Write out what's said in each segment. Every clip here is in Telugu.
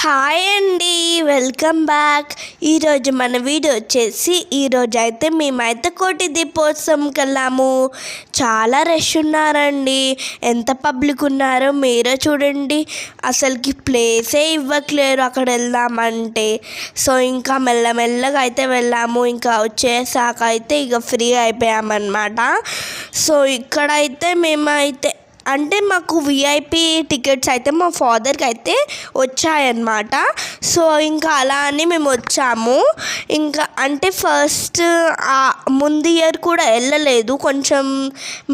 హాయ్ అండి వెల్కమ్ బ్యాక్. ఈరోజు మన వీడియో వచ్చేసి ఈరోజు అయితే మేమైతే కోటి దీపోత్సవంకి వెళ్ళాము చాలా రష్ ఉన్నారండి. ఎంత పబ్లిక్ ఉన్నారో మీరే చూడండి. అసలుకి ప్లేసే ఇవ్వట్లేరు అక్కడ వెళ్దామంటే. సో ఇంకా మెల్లమెల్లగా అయితే వెళ్ళాము. ఇంకా వచ్చేసాక అయితే ఇక ఫ్రీ అయిపోయామన్నమాట. సో ఇక్కడైతే మేమైతే అంటే మాకు విఐపి టికెట్స్ అయితే మా ఫాదర్కి అయితే వచ్చాయన్నమాట. సో ఇంకా అలా అని మేము వచ్చాము. ఇంకా అంటే ఫస్ట్ ముందు ఇయర్ కూడా వెళ్ళలేదు. కొంచెం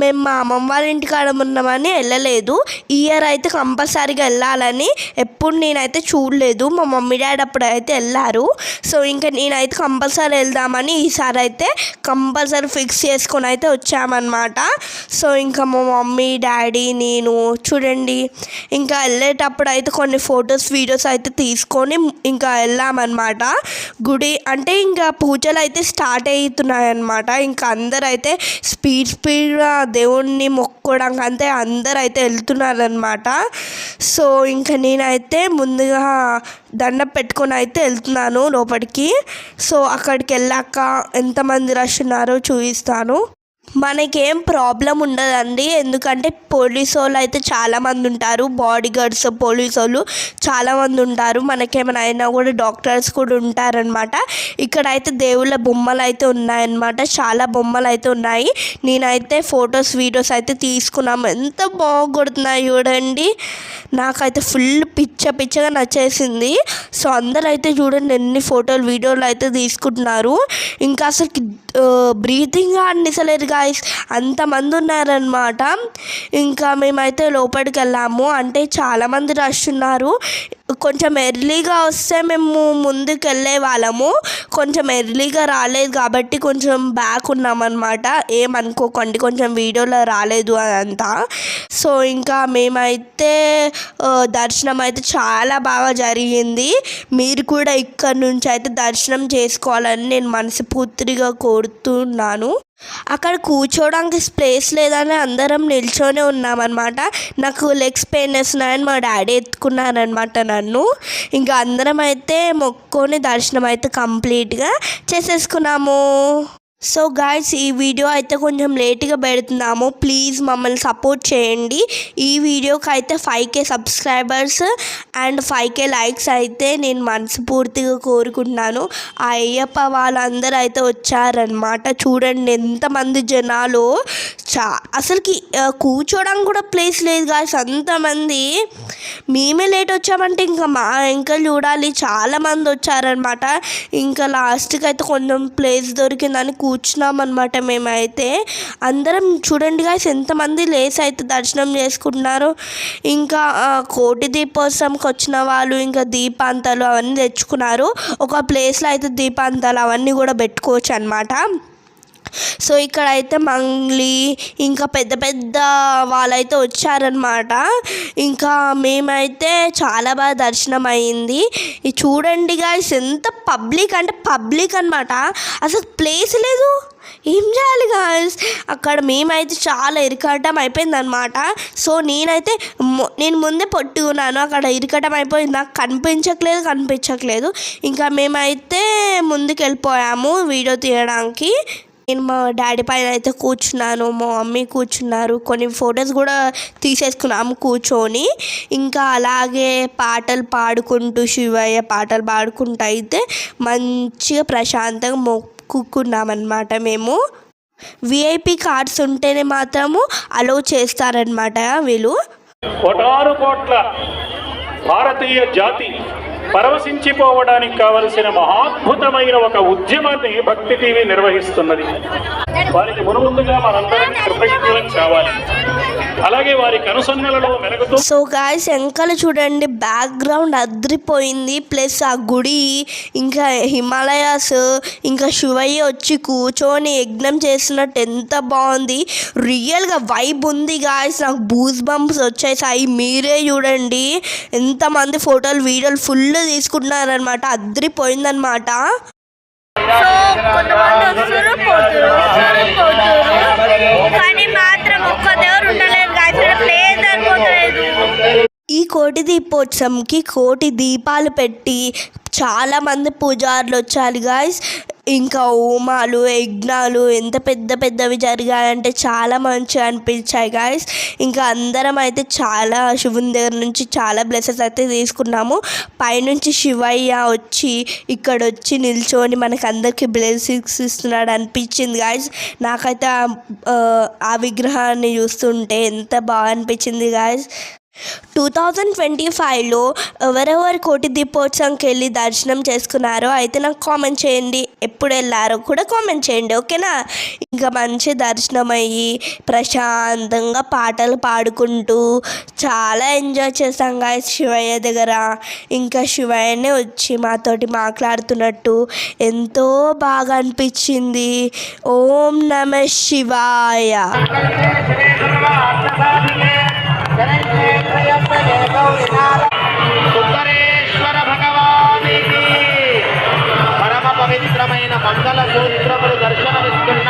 మేము మా అమ్మమ్మ వాళ్ళ ఇంటికాడ ఉన్నామని వెళ్ళలేదు. ఈ ఇయర్ అయితే కంపల్సరీగా వెళ్ళాలని ఎప్పుడు నేనైతే చూడలేదు. మా మమ్మీ డాడీ అప్పుడు అయితే వెళ్ళారు. సో ఇంకా నేనైతే కంపల్సరీ వెళ్దామని ఈసారి అయితే కంపల్సరీ ఫిక్స్ చేసుకొని అయితే వచ్చామన్నమాట. సో ఇంకా మా మమ్మీ డాడీ నేను చూడండి. ఇంకా వెళ్ళేటప్పుడు అయితే కొన్ని ఫొటోస్ వీడియోస్ అయితే తీసుకొని ఇంకా వెళ్ళామన్నమాట. గుడి అంటే ఇంకా పూజలు అయితే స్టార్ట్ అవుతున్నాయన్నమాట. ఇంకా అందరూ అయితే స్పీడ్ స్పీడ్గా దేవుణ్ణి మొక్కోవడానికి అంతే అందరూ అయితే వెళ్తున్నారనమాట సో ఇంకా నేనైతే ముందుగా దండం పెట్టుకొని అయితే వెళ్తున్నాను లోపలికి. సో అక్కడికి వెళ్ళాక ఎంతమంది రష్ ఉన్నారో చూపిస్తాను. మనకేం ప్రాబ్లం ఉండదండి. ఎందుకంటే పోలీసు వాళ్ళు అయితే చాలామంది ఉంటారు బాడీ గార్డ్స్ పోలీసు వాళ్ళు చాలామంది ఉంటారు మనకేమైనా అయినా కూడా డాక్టర్స్ కూడా ఉంటారనమాట ఇక్కడైతే దేవుళ్ళ బొమ్మలు అయితే ఉన్నాయన్నమాట. చాలా బొమ్మలు అయితే ఉన్నాయి. నేనైతే ఫొటోస్ వీడియోస్ అయితే తీసుకున్నాము. ఎంత బాగుడుతున్నాయి చూడండి. నాకైతే ఫుల్ పిచ్చ పిచ్చగా నచ్చేసింది. సో అందరూ అయితే చూడండి ఎన్ని ఫోటోలు వీడియోలు అయితే తీసుకుంటున్నారు. ఇంకా అసలు బ్రీతింగ్ కానీ గాయస్ అంతమంది ఉన్నారనమాట ఇంకా మేమైతే లోపలికి వెళ్ళాము అంటే చాలామంది రష్ ఉన్నారు. కొంచెం ఎర్లీగా వస్తే మేము ముందుకు వెళ్ళే వాళ్ళము. కొంచెం ఎర్లీగా రాలేదు కాబట్టి కొంచెం బ్యాక్ ఉన్నామన్నమాట. ఏమనుకోకండి కొంచెం వీడియోలో రాలేదు అదంతా. సో ఇంకా మేమైతే దర్శనం అయితే చాలా బాగా జరిగింది. మీరు కూడా ఇక్కడ నుంచి అయితే దర్శనం చేసుకోవాలని నేను మనస్ఫూర్తిగా కోరుతున్నాను. అక్కడ కూర్చోడానికి ప్లేస్ లేదని అందరం నిల్చొని ఉన్నామన్నమాట. నాకు లెగ్స్ పెయిన్ వేస్తున్నాయని మా డాడీ ఎత్తుకున్నారనమాట నన్ను. ఇంకా అందరం అయితే మొక్కుకొని దర్శనం అయితే కంప్లీట్గా చేసేసుకున్నాము. సో గాయస్ ఈ వీడియో అయితే కొంచెం లేట్గా పెడుతున్నాము. ప్లీజ్ మమ్మల్ని సపోర్ట్ చేయండి. ఈ వీడియోకి అయితే five K subscribers and five K likes అయితే నేను మనస్ఫూర్తిగా కోరుకుంటున్నాను. ఆ అయ్యప్ప వాళ్ళందరూ అయితే వచ్చారనమాట చూడండి ఎంతమంది జనాలు. చా అసలుకి కూర్చోడానికి కూడా ప్లేస్ లేదు గాయస్ అంతమంది. మేమే లేట్ వచ్చామంటే ఇంకా మా ఇంకా చూడాలి. చాలామంది వచ్చారనమాట ఇంకా లాస్ట్కి అయితే కొంచెం ప్లేస్ దొరికిందని కూర్చున్నామన్నమాట మేమైతే. అందరం చూడండి గాయస్ ఎంతమంది లేస్ అయితే దర్శనం చేసుకుంటున్నారు. ఇంకా కోటి దీపోత్సవంకి వచ్చిన వాళ్ళు ఇంకా దీపాంతాలు అవన్నీ తెచ్చుకున్నారు. ఒక ప్లేస్లో అయితే దీపాంతాలు అవన్నీ కూడా పెట్టుకోవచ్చు అనమాట సో ఇక్కడ అయితే మంగ్లీ ఇంకా పెద్ద పెద్ద వాళ్ళైతే వచ్చారనమాట ఇంకా మేమైతే చాలా బాగా దర్శనం అయింది ఇది చూడండి గాయస్ ఎంత పబ్లిక్ అంటే పబ్లిక్ అనమాట అసలు ప్లేస్ లేదు. ఏం చేయాలి గాయస్ అక్కడ మేమైతే చాలా ఇరకటం అయిపోయింది అనమాట సో నేనైతే నేను ముందే పొట్టుకున్నాను అక్కడ ఇరకటం అయిపోయింది. నాకు కనిపించట్లేదు కనిపించట్లేదు. ఇంకా మేమైతే ముందుకు వెళ్ళిపోయాము వీడియో తీయడానికి. నేను మా డాడీ పైన అయితే కూర్చున్నాను మా మమ్మీ కూర్చున్నారు. కొన్ని ఫొటోస్ కూడా తీసేసుకున్నాము కూర్చొని. ఇంకా అలాగే పాటలు పాడుకుంటూ శివయ్య పాటలు పాడుకుంటూ అయితే మంచిగా ప్రశాంతంగా మొక్కుకున్నామన్నమాట మేము. విఐపి కార్డ్స్ ఉంటేనే మాత్రము అలో చేస్తారనమాట వీళ్ళు. కోటాను కోట్ల భారతీయ జాతి పరవశించిపోవడానికి కావలసిన మహాద్భుతమైన ఒక ఉద్యమాన్ని భక్తి టీవీ నిర్వహిస్తున్నది. వారికి మునుముందుగా మనందరం కృతజ్ఞులం కావాలి. అలాగే వారికి కనుసన్నలలో మెరుగుతూ సో గాయస్ వెనకాల చూడండి బ్యాక్గ్రౌండ్ అద్రిపోయింది. ప్లస్ ఆ గుడి ఇంకా హిమాలయాస్ ఇంకా శివయ్య వచ్చి కూర్చొని యజ్ఞం చేసినట్టు ఎంత బాగుంది. రియల్గా వైబ్ ఉంది గాయస్ నాకు బూజ్ బంప్స్ వచ్చేసాయి. మీరే చూడండి. ఎంతమంది ఫోటోలు వీడియోలు ఫుల్ తీసుకుంటున్నారనమాట అద్రిపోయిందనమాట సో కొంతమంది కానీ మాత్రం ఒక్క దేవుడు ఉండలేదు గాయస్. ప్లేస్ సరిపోతలేదు. ఈ కోటి దీపోత్సవంకి కోటి దీపాలు పెట్టి చాలామంది పూజారులు వచ్చారు గాయస్ ఇంకా హోమాలు యజ్ఞాలు ఎంత పెద్ద పెద్దవి జరిగాయంటే చాలా మంచిగా అనిపించాయి గాయస్ ఇంకా అందరం అయితే చాలా శివుని దగ్గర నుంచి చాలా బ్లెస్సెస్ అయితే తీసుకున్నాము. పైనుంచి శివయ్య వచ్చి ఇక్కడ వచ్చి నిల్చొని మనకు అందరికీ బ్లెస్సింగ్స్ ఇస్తున్నాడు అనిపించింది గాయస్ నాకైతే ఆ- ఆ విగ్రహాన్ని చూస్తుంటే ఎంత బాగా అనిపించింది గాయస్ టూ థౌజండ్ ట్వంటీ ఫైవ్లో ఎవరెవరు కోటి దీపోత్సవంకి వెళ్ళి దర్శనం చేసుకున్నారో అయితే నాకు కామెంట్ చేయండి. ఎప్పుడు వెళ్ళారో కూడా కామెంట్ చేయండి ఓకేనా? ఇంకా మంచి దర్శనం అయ్యి ప్రశాంతంగా పాటలు పాడుకుంటూ చాలా ఎంజాయ్ చేసాం గాయస్ శివయ్య దగ్గర. ఇంకా శివయ్యనే వచ్చి మాతోటి మాట్లాడుతున్నట్టు ఎంతో బాగా అనిపించింది. ఓం నమ శివాయ. సుందరేశ్వర భగవానికి పరమ పవిత్రమైన మంగళ సూత్రములు దర్శనమిస్తున్నారు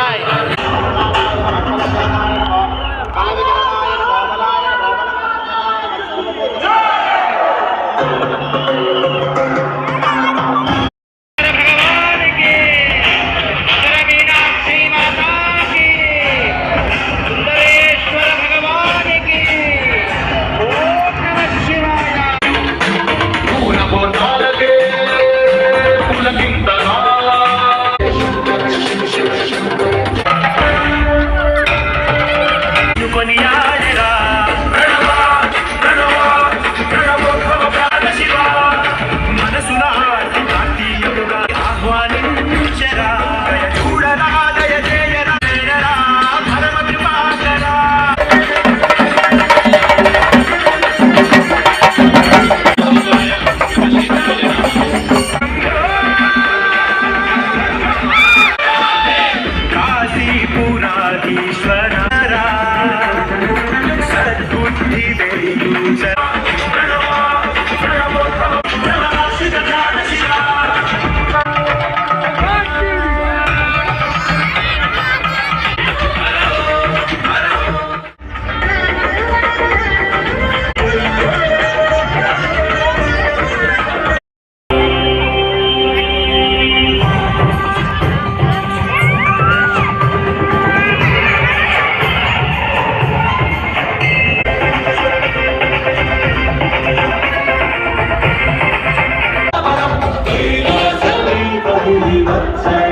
చాలా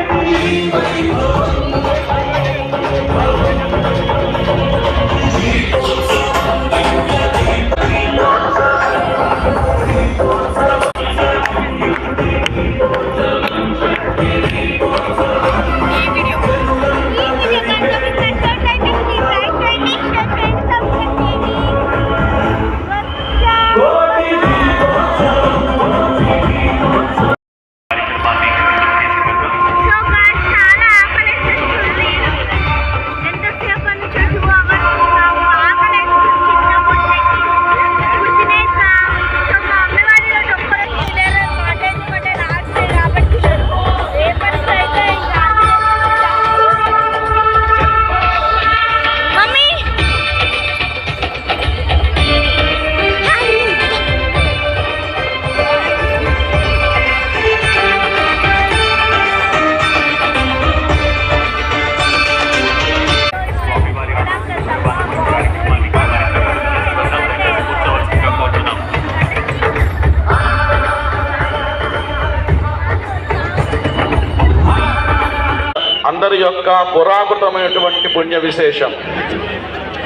యొక్క పురాకృతమైనటువంటి పుణ్య విశేషం.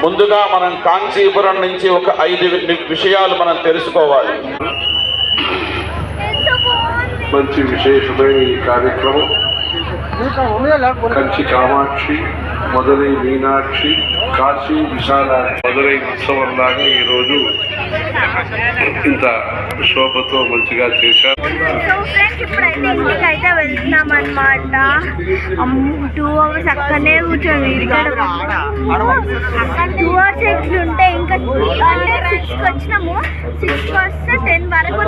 ముందుగా మనం కాంచీపురం నుంచి ఒక ఐదు విషయాలు మనం తెలుసుకోవాలి. మంచి విశేషమైన ఈ కార్యక్రమం. కంచి కామాక్షి మధురై మీనాక్షి కాశీ విశాలాక్షి మధురై ఉత్సవం లాగా ఈరోజు ఇంత శోభతో మంచిగా చేశారు. సో ఫ్రెండ్స్ ఇప్పుడైతే ఇంటికి అయితే వెళ్తున్నాం అనమాట టూ అవర్స్ అక్కడనే కూర్చొని టూ అవర్స్ ఎట్లుంటే ఇంకా అంటే సిక్స్కి వచ్చినాము. సిక్స్కి వస్తే టెన్ వరకు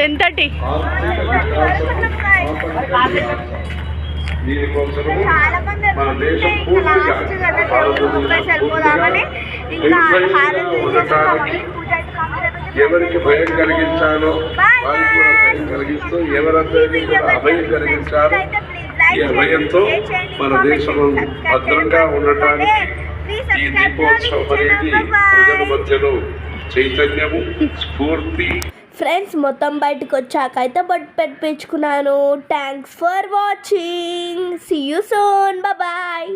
టెన్ థర్టీ మన దేశం పూర్తిగా ఉండటానికి ఎవరికి భయం కలిగించాలో వారికి కూడా భయం కలిగిస్తూ ఎవరందరికీ కూడా అభయం కలిగించాలో ఈ అభయంతో మన దేశం భద్రంగా ఉండటానికి ఈ దీపోత్సవం అనేది ప్రజల మధ్యలో చైతన్యము స్ఫూర్తి ఫ్రెండ్స్ మొత్తం బయటకు వచ్చాక అయితే బొట్టు పెట్టించుకున్నాను. Thanks for watching see you soon bye